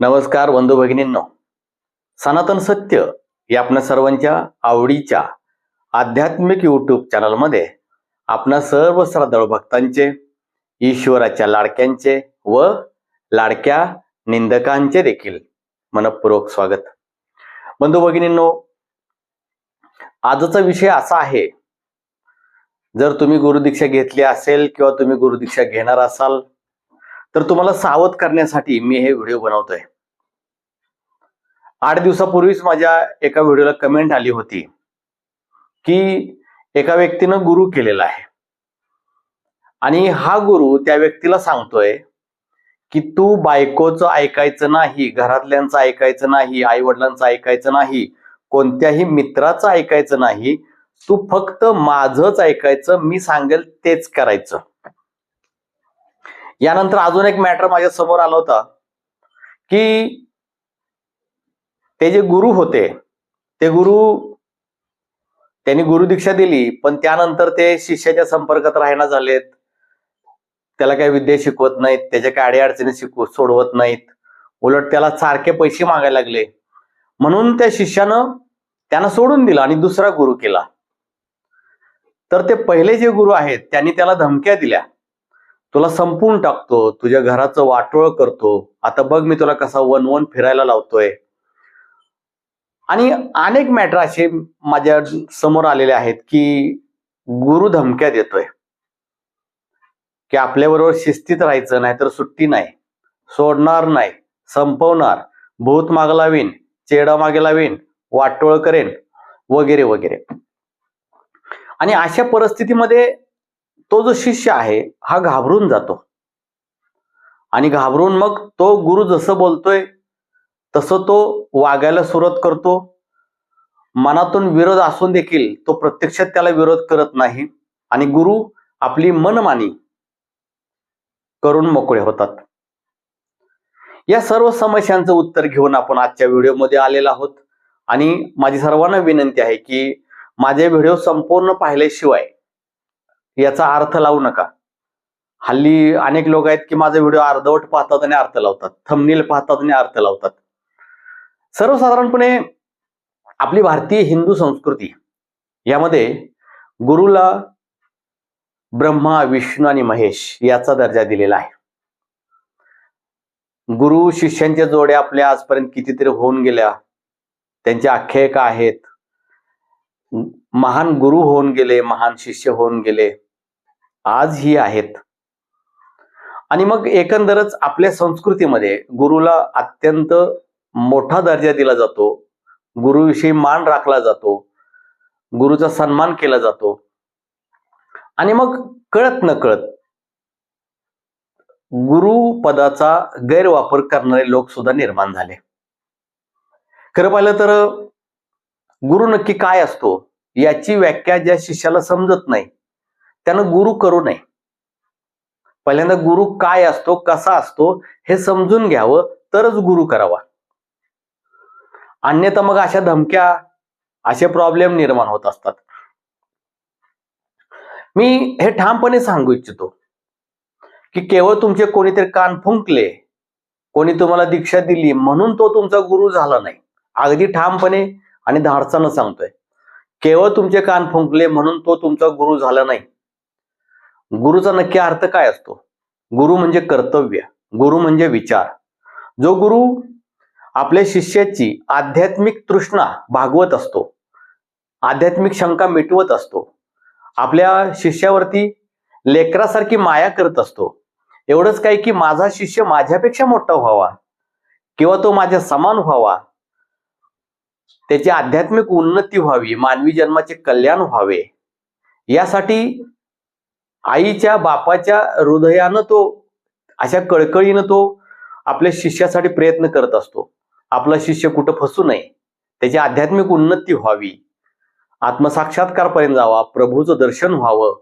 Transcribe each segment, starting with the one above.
नमस्कार बंधू भगिनींनो. सनातन सत्य या आपल्या सर्वांच्या आवडीच्या आध्यात्मिक यूट्यूब चॅनलमध्ये आपणा सर्व श्रद्धाळू भक्तांचे ईश्वराच्या लाडक्यांचे व लाडक्या निंदकांचे देखील मनपूर्वक स्वागत. बंधू भगिनींनो आजचा विषय असा आहे जर तुम्ही गुरुदीक्षा घेतली असेल किंवा तुम्ही गुरुदीक्षा घेणार असाल तर तुम्हाला सावध करण्यासाठी मी हे व्हिडिओ बनवतोय. आठ दिवसापूर्वीच माझ्या एका व्हिडिओला कमेंट आली होती की एका व्यक्तीनं गुरु केलेला आहे. आणि हा गुरु त्या व्यक्तीला सांगतोय की तू बायकोचं ऐकायचं नाही घरातल्यांचं ऐकायचं नाही आई वडिलांचं ऐकायचं नाही कोणत्याही मित्राचं ऐकायचं नाही तू फक्त माझंच ऐकायचं मी सांगेल तेच करायचं. यानंतर अजून एक मॅटर माझ्यासमोर आला होता की ते जे गुरु होते ते गुरु त्यांनी गुरुदीक्षा दिली पण त्यानंतर ते शिष्याच्या संपर्कात राहणार झालेत. त्याला काही विद्या शिकवत नाहीत त्याच्या काही अडीअडचणी शिकव सोडवत नाहीत. उलट त्याला सारखे पैसे मागायला लागले. म्हणून त्या शिष्यानं त्यानं सोडून दिलं आणि दुसरा गुरु केला. तर ते पहिले जे गुरु आहेत त्यांनी त्याला धमक्या दिल्या. तुला संपून टाकतो तुझ्या घराचं वाटोळ करतो. आता बघ मी तुला कसा वन वन फिरायला लावतोय. आणि अनेक मॅटर असे माझ्यासमोर आलेले आहेत की गुरु धमक्या देतोय. की आपल्याबरोबर शिस्तीत राहायचं नाही तर सुट्टी नाही सोडणार नाही संपवणार भूत माग लावीन चेडा मागे लावीन वाटोळ करेन वगैरे वगैरे. आणि अशा परिस्थितीमध्ये तो जो शिष्य आहे हा घाबरून जातो. आणि घाबरून मग तो गुरु जसं बोलतोय तसं तो वागायला सुरुवात करतो. मनातून विरोध असून देखील तो प्रत्यक्षात त्याला विरोध करत नाही आणि गुरु आपली मनमानी करून मोकळे होतात. या सर्व समस्यांचं उत्तर घेऊन आपण आजच्या व्हिडिओमध्ये आलेला आहोत. आणि माझी सर्वांना विनंती आहे की माझे व्हिडिओ संपूर्ण पाहिल्याशिवाय याचा अर्थ लावू नका. हल्ली अनेक लोक आहेत की माझा व्हिडिओ अर्धवट पाहतात आणि अर्थ लावतात. थमनील पाहतात आणि अर्थ लावतात. सर्वसाधारणपणे आपली भारतीय हिंदू संस्कृती यामध्ये गुरुला ब्रह्मा विष्णू आणि महेश याचा दर्जा दिलेला आहे. गुरु शिष्यांच्या जोड्या आपल्या आजपर्यंत कितीतरी होऊन गेल्या. त्यांच्या आख्यायिका आहेत. महान गुरु होऊन गेले महान शिष्य होऊन गेले. आज ही आहेत. आणि मग एकंदरच आपल्या संस्कृतीमध्ये गुरुला अत्यंत मोठा दर्जा दिला जातो. गुरुविषयी मान राखला जातो. गुरुचा सन्मान केला जातो. आणि मग कळत न कळत गुरु पदाचा गैरवापर करणारे लोक सुद्धा निर्माण झाले. खरं पाहिलं तर गुरु नक्की काय असतो? याची व्याख्या ज्या शिष्याला समजत नाही. त्यानं गुरु करू नये. पहिल्यांदा गुरु काय असतो कसा असतो हे समजून घ्यावं तरच गुरु करावा. अन्यथा मग अशा धमक्या असे प्रॉब्लेम निर्माण होत असतात. मी हे ठामपणे सांगू इच्छितो की केवळ तुमचे कोणीतरी कान फुंकले कोणी तुम्हाला दीक्षा दिली म्हणून तो तुमचा गुरु झाला नाही. अगदी ठामपणे आणि धाडसानं सांगतोय. केवळ तुमचे कान फुंकले म्हणून तो तुमचा गुरु झाला नाही. गुरुचा नक्की अर्थ काय असतो? गुरु म्हणजे कर्तव्य गुरु म्हणजे विचार. जो गुरु आपल्या शिष्याची आध्यात्मिक तृष्णा भागवत असतो आध्यात्मिक शंका मिटवत असतो आपल्या शिष्यावरती लेकरासारखी माया करत असतो एवढंच काय की माझा शिष्य माझ्यापेक्षा मोठा व्हावा किंवा तो माझ्या समान व्हावा त्याची आध्यात्मिक उन्नती व्हावी मानवी जन्माचे कल्याण व्हावे यासाठी आईच्या बापाच्या हृदयानं तो अशा कळकळीनं तो आपल्या शिष्यासाठी प्रयत्न करत असतो. आपला शिष्य कुठं फसू नये. त्याची आध्यात्मिक उन्नती व्हावी. आत्मसाक्षात्कारपर्यंत जावा. प्रभूचं दर्शन व्हावं.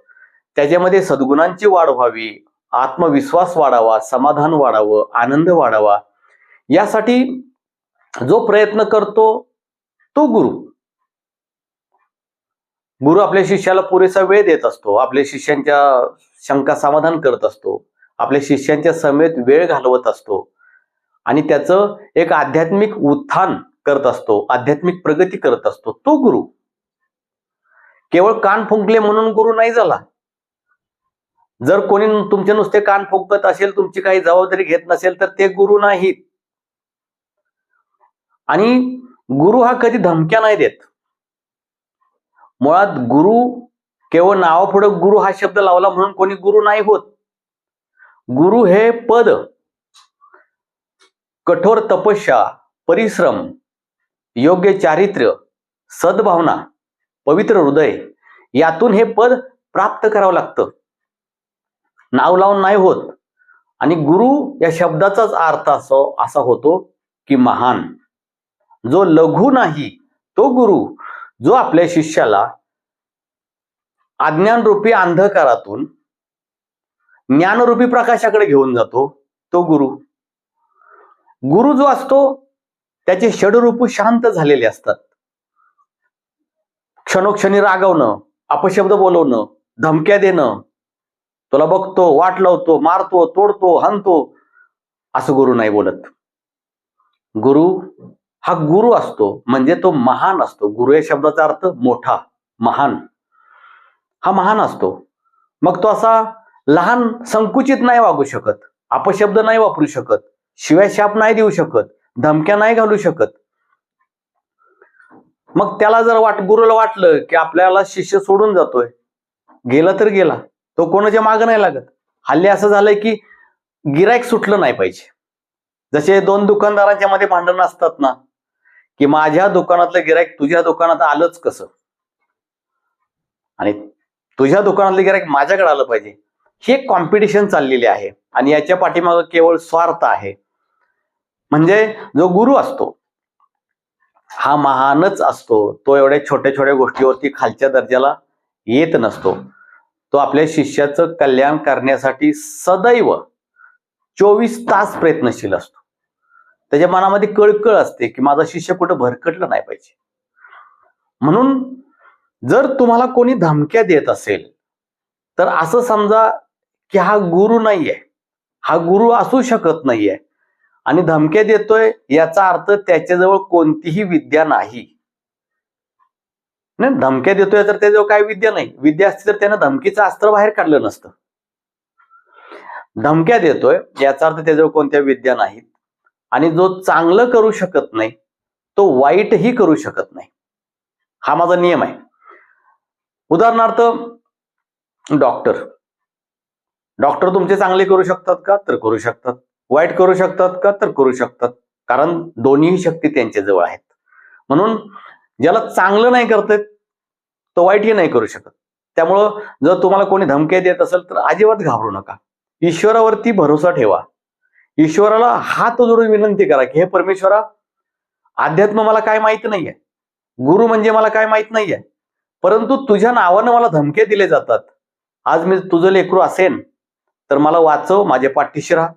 त्याच्यामध्ये सद्गुणांची वाढ व्हावी. आत्मविश्वास वाढावा. समाधान वाढावं. आनंद वाढावा. यासाठी जो प्रयत्न करतो तो गुरु. गुरु आपल्या शिष्याला पुरेसा वेळ देत असतो आपल्या शिष्यांच्या शंका समाधान करत असतो आपल्या शिष्यांच्या समेत वेळ घालवत असतो आणि त्याचं एक आध्यात्मिक उत्थान करत असतो आध्यात्मिक प्रगती करत असतो तो गुरु. केवळ कान फुंकले म्हणून गुरु नाही झाला. जर कोणी तुमचे नुसते कान फुंकत असेल तुमची काही जबाबदारी घेत नसेल तर ते गुरु नाहीत. आणि गुरु हा कधी धमक्या नाही देत. मुळात गुरु केवळ नावापुढे गुरु हा शब्द लावला म्हणून कोणी गुरु नाही होत. गुरु हे पद कठोर तपस्या परिश्रम योग्य चारित्र्य सद्भावना पवित्र हृदय यातून हे पद प्राप्त करावं लागतं. नाव लावून नाही होत. आणि गुरु या शब्दाचाच अर्थ असो असा होतो की महान. जो लघु नाही तो गुरु जो आपल्या शिष्याला अज्ञानरूपी अंधकारातून ज्ञानरूपी प्रकाशाकडे घेऊन जातो तो गुरु. गुरु जो असतो त्याचे षडरूप शांत झालेले असतात. क्षणोक्षणी रागवणं अपशब्द बोलवणं धमक्या देणं तुला बघतो वाट लावतो मारतो तोडतो हनतो असं गुरु नाही बोलत. गुरु हा गुरु असतो म्हणजे तो महान असतो. गुरु या शब्दाचा अर्थ मोठा महान. हा महान असतो. मग तो असा लहान संकुचित नाही वागू शकत अपशब्द नाही वापरू शकत शिवाय शाप नाही देऊ शकत धमक्या नाही घालू शकत. मग त्याला जर वाट गुरुला वाटलं की आपल्याला शिष्य सोडून जातोय गेला तर गेला तो कोणाच्या मागं नाही लागत. हल्ली असं झालंय की गिरायक सुटलं नाही पाहिजे. जसे दोन दुकानदारांच्या मध्ये भांडण असतात ना की माझ्या दुकानातलं गिरायक तुझ्या दुकानात आलंच कसं? आणि तुझ्या दुकानातलं गिरायक माझ्याकडे आलं पाहिजे. ही एक कॉम्पिटिशन चाललेली आहे. आणि याच्या पाठीमागं केवळ स्वार्थ आहे. म्हणजे जो गुरु असतो हा महानच असतो. तो एवढ्या छोट्या छोट्या गोष्टीवरती खालच्या दर्जाला येत नसतो. तो आपल्या शिष्याचं कल्याण करण्यासाठी सदैव चोवीस तास प्रयत्नशील असतो. त्याच्या मनामध्ये कळकळ असते की माझा शिष्य कुठं भरकटलं नाही पाहिजे. म्हणून जर तुम्हाला कोणी धमक्या देत असेल तर असं समजा की हा गुरु नाहीये हा गुरु असू शकत नाहीये आणि धमक्या देतोय याचा अर्थ त्याच्याजवळ कोणतीही विद्या नाही. नाही धमक्या देतोय तर त्याजवळ काय विद्या नाही. विद्या असती तर त्यानं धमकीचं अस्त्र बाहेर काढलं नसतं. धमक्या देतोय याचा अर्थ त्याजवळ कोणत्या विद्या नाहीत. आणि जो चांगलं करू शकत नाही तो वाईटही करू शकत नाही. हा माझा नियम आहे. उदाहरणार्थ डॉक्टर. डॉक्टर तुमचे चांगले करू शकतात का? तर करू शकतात. वाईट करू शकतात का? तर करू शकतात. कारण दोन्ही शक्ती त्यांच्या जवळ आहेत. म्हणून ज्याला चांगलं नाही करतायत तो वाईटही नाही करू शकत. त्यामुळं जर तुम्हाला कोणी धमक्या देत असेल तर अजिबात घाबरू नका. ईश्वरावरती भरोसा ठेवा. ईश्वराला हात जोडून विनंती करा की हे परमेश्वरा अध्यात्म मला काय माहीत नाहीये. गुरु म्हणजे मला काय माहीत नाहीये. परंतु तुझ्या नावानं मला धमके दिले जातात. आज मी तुझं लेकरू असेन तर मला वाचव माझे पाठीशी राहा.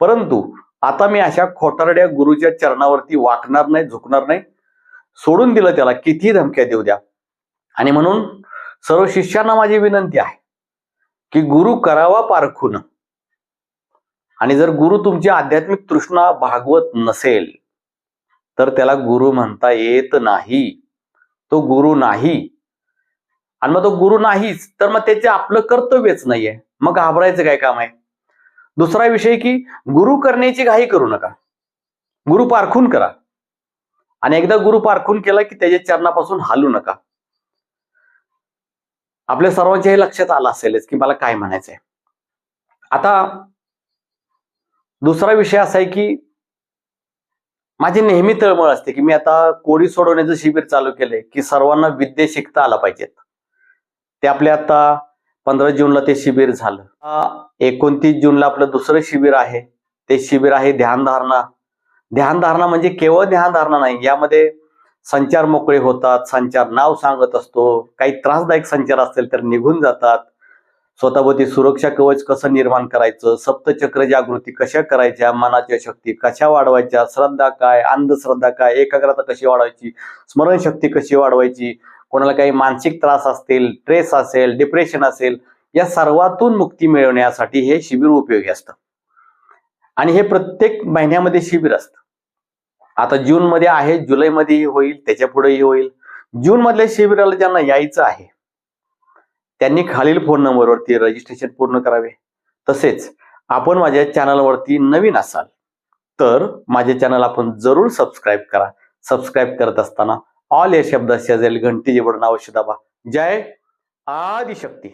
परंतु आता मी अशा खोटारड्या गुरुच्या चरणावरती वाकणार नाही झुकणार नाही. सोडून दिलं त्याला किती धमक्या देऊ द्या. आणि म्हणून सर्व शिष्यांना माझी विनंती आहे की गुरु करावा पारखून. आणि जर गुरु तुमची आध्यात्मिक तृष्णा भागवत नसेल तर त्याला गुरु म्हणता येत नाही. तो गुरु नाही. आणि मग तो गुरु नाहीच तर मग त्याचे आपलं कर्तव्यच नाहीये. मग घाबरायचं काय काम आहे? दुसरा विषय की गुरु करण्याची घाई करू नका. गुरु पारखून करा. आणि एकदा गुरु पारखून केला की त्याच्या चरणापासून हालू नका. आपल्या सर्वांच्या हे लक्षात आलं असेलच की मला काय म्हणायचंय. आता दुसरा विषय असा आहे की माझी नेहमी तळमळ असते की मी आता कोडी सोडवण्याचं शिबिर चालू केलंय की सर्वांना विद्या शिकता आला पाहिजेत. ते आपले आता पंधरा जूनला ते शिबिर झालं. एकोणतीस जूनला आपलं दुसरं शिबिर आहे. ते शिबिर आहे ध्यानधारणा ध्यानधारणा म्हणजे केवळ ध्यानधारणा नाही यामध्ये संचार मोकळे होतात संचार नाव सांगत असतो. काही त्रासदायक संचार असतील तर निघून जातात. स्वतःभोवती सुरक्षा कवच कसं निर्माण करायचं? सप्तचक्र जागृती कशा करायच्या? मनाच्या शक्ती कशा वाढवायच्या? श्रद्धा काय? अंधश्रद्धा काय? एकाग्रता कशी वाढवायची? स्मरणशक्ती कशी वाढवायची? कोणाला काही मानसिक त्रास असतील ट्रेस असेल डिप्रेशन असेल या सर्वातून मुक्ती मिळवण्यासाठी हे शिबिर उपयोगी असतं. आणि हे प्रत्येक महिन्यामध्ये शिबिर असतं. आता जून मध्ये आहे जुलैमध्येही होईल त्याच्या पुढेही होईल. जून मधल्या शिबिराला ज्यांना यायचं आहे त्यांनी खालील फोन नंबरवरती रजिस्ट्रेशन पूर्ण करावे. तसेच आपण माझ्या चॅनलवरती नवीन असाल तर माझे चॅनल आपण जरूर सबस्क्राईब करा. सबस्क्राईब करत असताना ऑल या शब्द शेजारी घंटी जे आवश्यक दाबा जय आदिशक्ती.